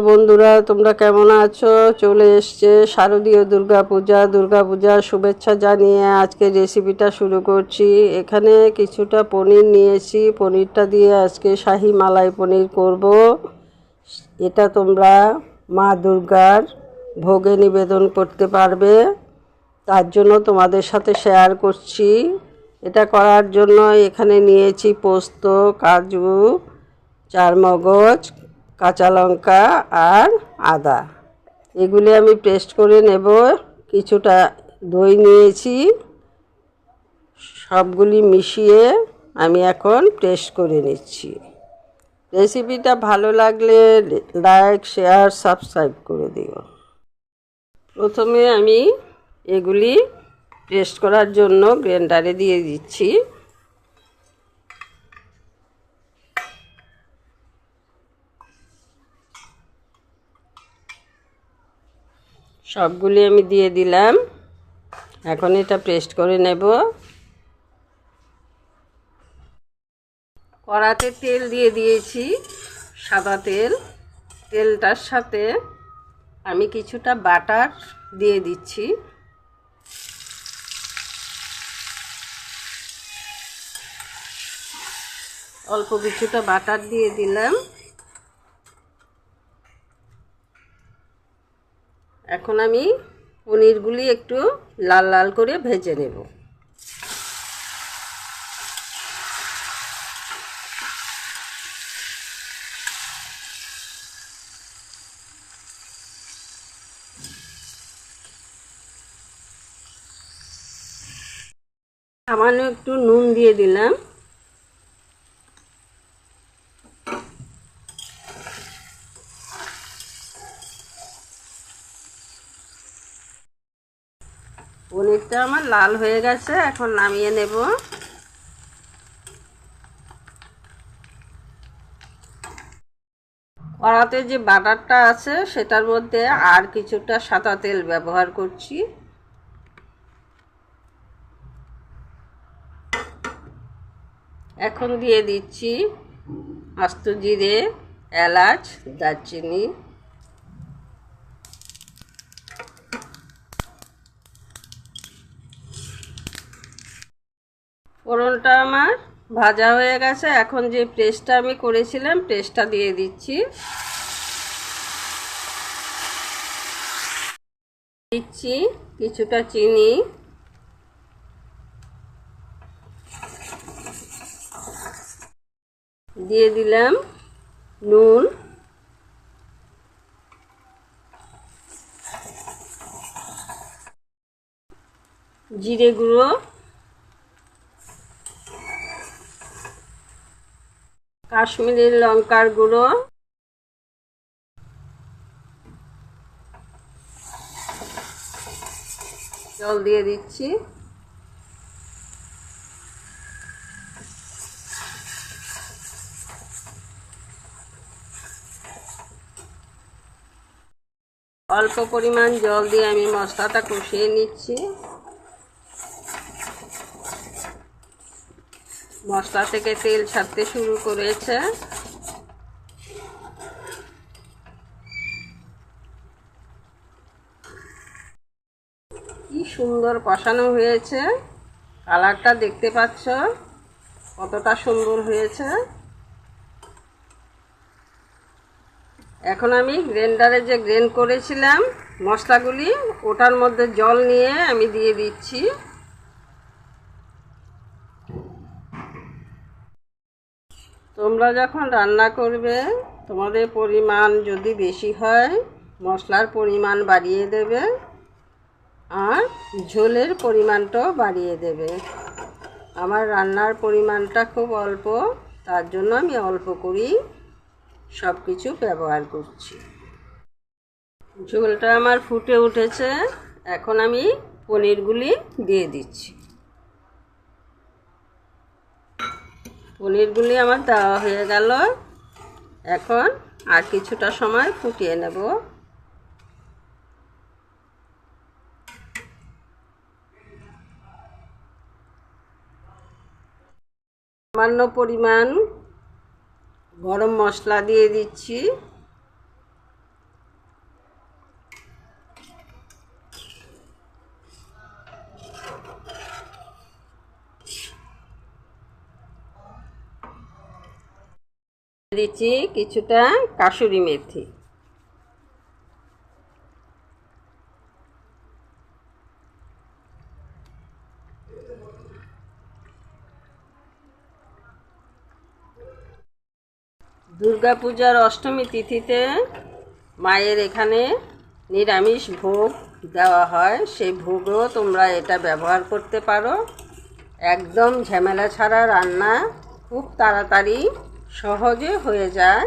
বন্ধুরা, তোমরা কেমন আছো? চলে এসছে শারদীয় দুর্গা পূজা দুর্গা পূজার শুভেচ্ছা জানিয়ে আজকে রেসিপিটা শুরু করছি। এখানে কিছুটা পনির নিয়েছি। পনিরটা দিয়ে আজকে শাহি মালাই পনির করব। এটা তোমরা মা দুর্গার ভোগে নিবেদন করতে পারবে। তার জন্য তোমাদের সাথে শেয়ার করছি। এটা করার জন্য এখানে নিয়েছি পোস্ত, কাজু, চারমগজ কাঁচা লঙ্কা আর আদা। এগুলি আমি পেস্ট করে নেব। কিছুটা দই নিয়েছি। সবগুলি মিশিয়ে আমি এখন পেস্ট করে নিচ্ছি। রেসিপিটা ভালো লাগলে লাইক, শেয়ার, সাবস্ক্রাইব করে দিও। প্রথমে আমি এগুলি পেস্ট করার জন্য গ্রাইন্ডারে দিয়ে দিচ্ছি। সবগুলি আমি দিয়ে দিলাম। এখন এটা পেস্ট করে নেব। কড়াতে তেল দিয়ে দিয়েছি, সাদা তেল। তেলটার সাথে আমি কিছুটা বাটার দিয়ে দিচ্ছি। অল্প কিছুটা বাটার দিয়ে দিলাম। এখন আমি পনিরগুলি একটু লাল লাল করে ভেজে নেব। সামান্য একটু নুন দিয়ে দিলাম। পনিরটা আমার লাল হয়ে গেছে, এখন নামিয়ে নেব। কড়াতে যে বাটারটা আছে, সেটার মধ্যে আর কিছুটা সাদা তেল ব্যবহার করছি। এখন দিয়ে দিচ্ছি আস্ত জিরে, এলাচ, দারচিনি ফোড়নটা আমার ভাজা হয়ে গেছে। এখন যে পেস্টটা আমি করেছিলাম, পেস্টটা দিয়ে দিচ্ছি। দিচ্ছি কিছুটা চিনি। দিয়ে দিলাম নুন। জিরে গুঁড়ো। কাশ্মীরি লঙ্কার গুঁড়ো। জল দিয়ে দিচ্ছি। অল্প পরিমাণ জল দিয়ে আমি মশলাটা কষিয়ে নিচ্ছি। মশলা থেকে তেল ছাড়তে শুরু করেছে। কি সুন্দর কষানো হয়েছে। কালারটা দেখতে পাচ্ছ? কতটা সুন্দর হয়েছে। এখন আমি গ্রাইন্ডারে যে গ্রেন করেছিলাম মশলাগুলি, ওটার মধ্যে জল নিয়ে আমি দিয়ে দিচ্ছি। তোমরা যখন রান্না করবে, তোমাদের পরিমাণ যদি বেশি হয়, মশলার পরিমাণ বাড়িয়ে দেবে আর ঝোলের পরিমাণটাও বাড়িয়ে দেবে। আমার রান্নার পরিমাণটা খুব অল্প, তার জন্য আমি অল্প করেই সব কিছু ব্যবহার করছি। ঝোলটা আমার ফুটে উঠেছে, এখন আমি পনিরগুলি দিয়ে দিচ্ছি। পনিরগুলি আমার দেওয়া হয়ে গেল। এখন আর কিছুটা সময় ফুটিয়ে নেব। সামান্য পরিমাণ গরম মশলা দিয়ে দিচ্ছি। দিচ্ছি কিছুটা কাসুরি মেথি। দুর্গাপূজার অষ্টমী তিথিতে মায়ের এখানে নিরামিষ ভোগ দেওয়া হয়। সেই ভোগও তোমরা এটা ব্যবহার করতে পারো। একদম ঝামেলা ছাড়া রান্না খুব তাড়াতাড়ি সহজে হয়ে যায়।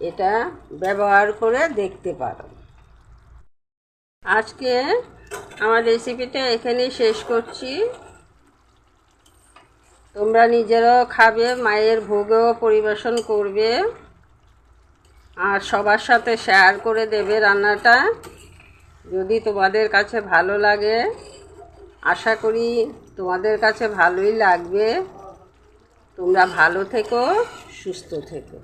এটা ব্যবহার করে দেখতে পারো। আজকে আমার রেসিপিটা এখানেই শেষ করছি। তোমরা নিজেরাও খাবে, মায়ের ভোগও পরিবেশন করবে। আর সবার সাথে শেয়ার করে দেবে রান্নাটা। যদি তোমাদের কাছে ভালো লাগে আশা করি তোমাদের কাছে ভালোই লাগবে। তোমরা ভালো থেকো সুস্থ থেকো।